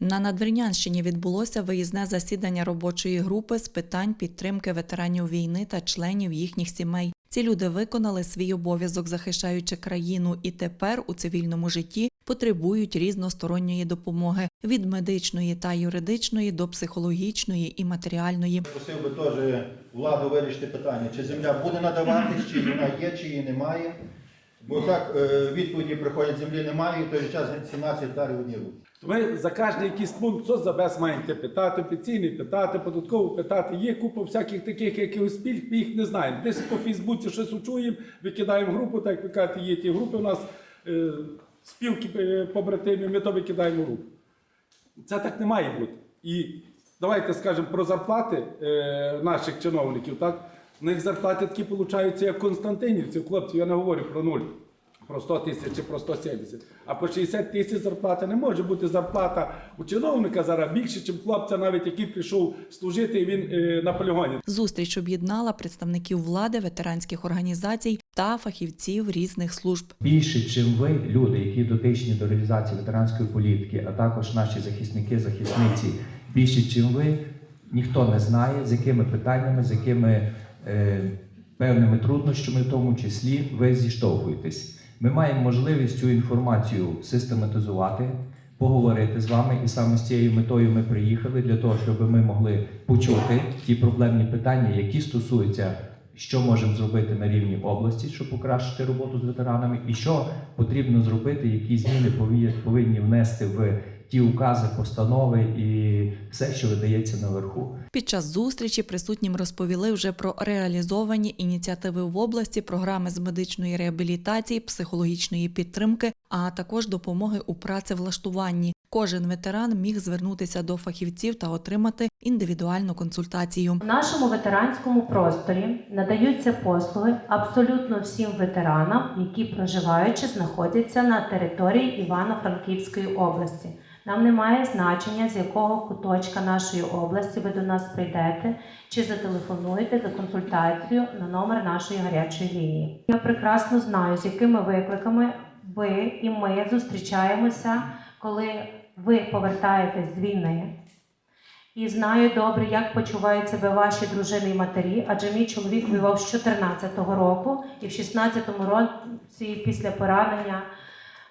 На Надвірнянщині відбулося виїзне засідання робочої групи з питань підтримки ветеранів війни та членів їхніх сімей. Ці люди виконали свій обов'язок, захищаючи країну, і тепер у цивільному житті потребують різносторонньої допомоги від медичної та юридичної до психологічної і матеріальної. Просив би теж владу вирішити питання, чи земля буде надаватись, чи вона є, чи її немає. Бо так е, відповіді приходять, землі немає, і в той же час 17 гектарів в одній руці. Ми за кожен якийсь пункт, що за без маєте питати, пенсійний питати, податково питати. Є купа всяких таких якихось пільг, ми їх не знаємо. Десь по Фейсбуці щось учуємо, викидаємо групу, так як ви кажете, є ті групи у нас е, спілки е, побратимів, ми то викидаємо групу. Це так не має бути. І давайте скажемо про зарплати е, наших чиновників. Так? У них зарплати такі получаються, як Константинівців, хлопців, я не говорю про нуль. Про 100 тисяч чи про 170. А по 60 тисяч зарплати не може бути зарплата у чиновника зараз більше, ніж хлопця, навіть який прийшов служити, і він е, на полігоні. Зустріч об'єднала представників влади, ветеранських організацій та фахівців різних служб. більше, чим ви, люди, які дотичні до реалізації ветеранської політики, а також наші захисники, захисниці, більше, чим ви, ніхто не знає, з якими питаннями, з якими певними труднощами, в тому числі, ви зіштовхуєтесь. Ми маємо можливість цю інформацію систематизувати, поговорити з вами, і саме з цією метою ми приїхали для того, щоб ми могли почути ті проблемні питання, які стосуються що можемо зробити на рівні області, щоб покращити роботу з ветеранами, і що потрібно зробити, які зміни повинні внести в ті укази, постанови і все, що видається наверху. Під час зустрічі присутнім розповіли вже про реалізовані ініціативи в області, програми з медичної реабілітації, психологічної підтримки, а також допомоги у працевлаштуванні. Кожен ветеран міг звернутися до фахівців та отримати індивідуальну консультацію. В нашому ветеранському просторі надаються послуги абсолютно всім ветеранам, які проживаючи знаходяться на території Івано-Франківської області. Нам немає значення, з якого куточка нашої області ви до нас прийдете чи зателефонуєте за консультацію на номер нашої гарячої лінії. Я прекрасно знаю, з якими викликами ви і ми зустрічаємося, коли ви повертаєтесь з війни. І знаю добре, як почувають себе ваші дружини і матері, адже мій чоловік воював з 14-го року і в 16-му році після поранення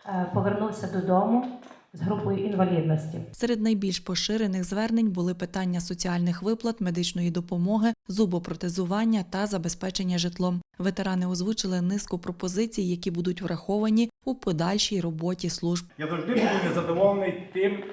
е, повернувся додому з групою інвалідності. Серед найбільш поширених звернень були питання соціальних виплат, медичної допомоги, зубопротезування та забезпечення житлом. Ветерани озвучили низку пропозицій, які будуть враховані у подальшій роботі служб. Я завжди буду незадоволений тим,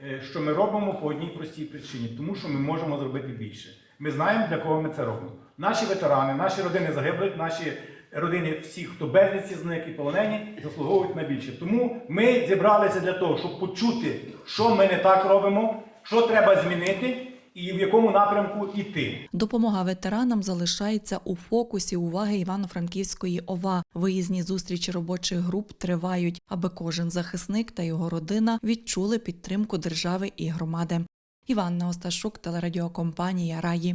е, що ми робимо по одній простій причині, тому що ми можемо зробити більше. Ми знаємо, для кого ми це робимо. Наші ветерани, наші родини загиблих, наші родини всіх, хто безвісті зник і полонені, заслуговують на більше. Тому ми зібралися для того, щоб почути, що ми не так робимо, що треба змінити і в якому напрямку йти. Допомога ветеранам залишається у фокусі уваги Івано-Франківської ОВА. Виїзні зустрічі робочих груп тривають, аби кожен захисник та його родина відчули підтримку держави і громади. Іванна Осташук, телерадіокомпанія Раї.